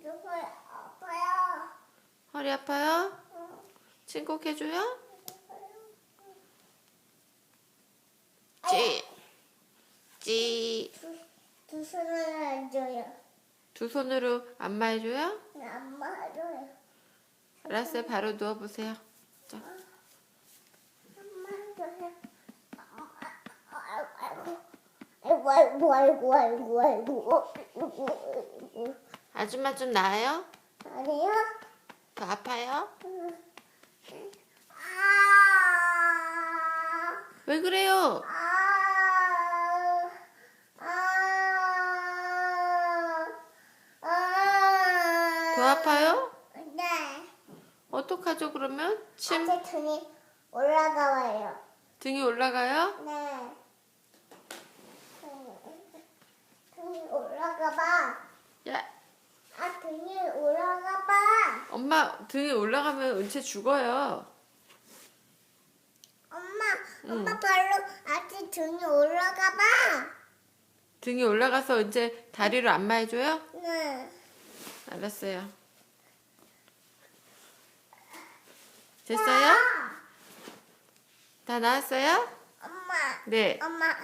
허리 아파요. 허리 아파요? 응. 친곡해줘요? 찌. 찌. 두, 두 손을 얹어요. 두 손으로 안마해줘요? 안 맞아요. 알았어요. 바로 누워보세요. 자, 안 맞아요. 아이고, 아이고, 아이고, 아이고, 아이고, 아줌마 좀 나아요? 아니요? 더 아파요? 아, 왜 그래요? 아, 아, 아. 더 아파요? 네. 어떡하죠 그러면? 침제 등이 올라가와요. 등이 올라가요? 네. 등이 올라가 봐. 야, 아, 등이 올라가봐. 엄마 등이 올라가면 은채 죽어요. 엄마, 엄마 발로 아직 등이 올라가 봐. 등이 올라가서 은채 다리로 안마해줘요? 네. 알았어요. 됐어요? 다 나았어요? 엄마, 네. 엄마,